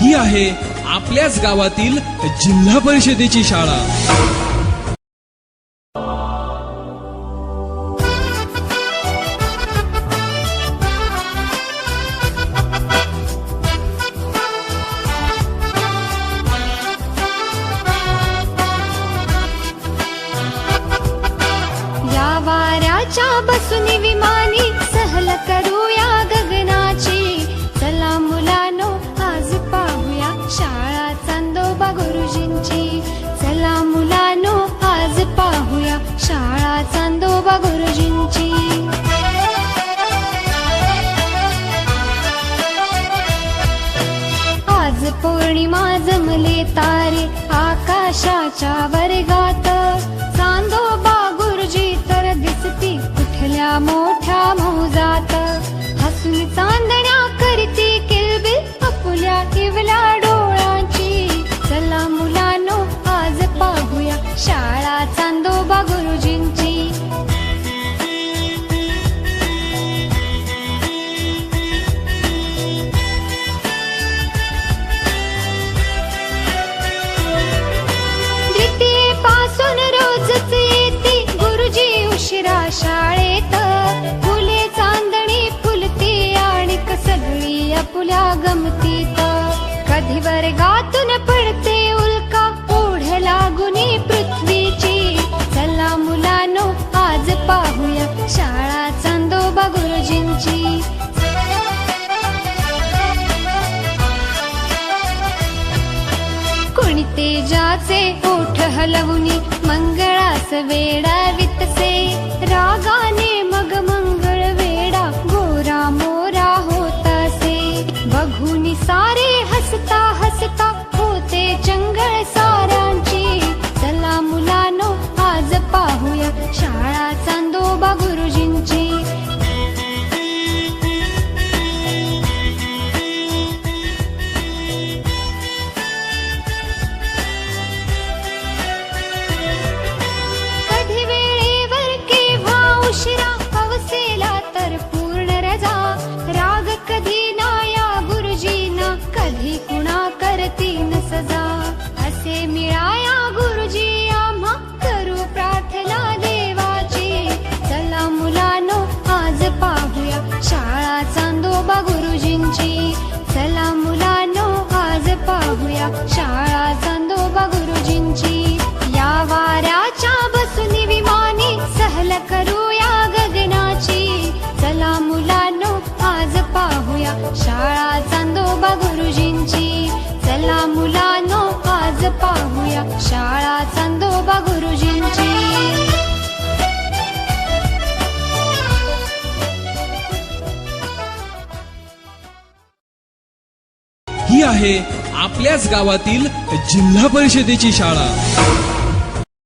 ही आहे आपल्याच गावातील जिल्हा परिषदेची शाळा. या वाऱ्याच्या बसून विमानी चांदोबा गुरुजींची. चला मुलानो आज पाहूया शाळा चांदोबा गुरुजींची. आज पौर्णिमा जमले तारे आकाशाच्या वर्गात. शाळा चांदोबा गुरुजींची. पासून रोजच येते गुरुजी उशिरा शाळेत. फुले चांदणी फुलती आणि सगळी अपुल्या गमतीत. कधी वर्गातून तेजाचे ओठ हलवुनी मंगळास वेडा वितसे रागाने मग मंगळ वेडा गोरा मोरा होतासे। बघुनी सारे हसता हसता होते चंगळ सारांची शिरा उशिरा हवसेला तर पूर्ण रजा. राग कधी नाया गुरुजीना कधी कुणा करती न सजा. असे मिळाया गुरुजी आम्हा करू प्रार्थना देवाची. चला मुलानो आज पाहूया शाळा चांदोबा गुरुजींची. चला मुलानो आज पाहूया आज पाहूया शाळा चांदोबा गुरुजींची. चला मुलानो आज पाहूया शाळा चांदोबा गुरुजींची. ही आहे आपल्याच गावातील जिल्हा परिषदेची शाळा.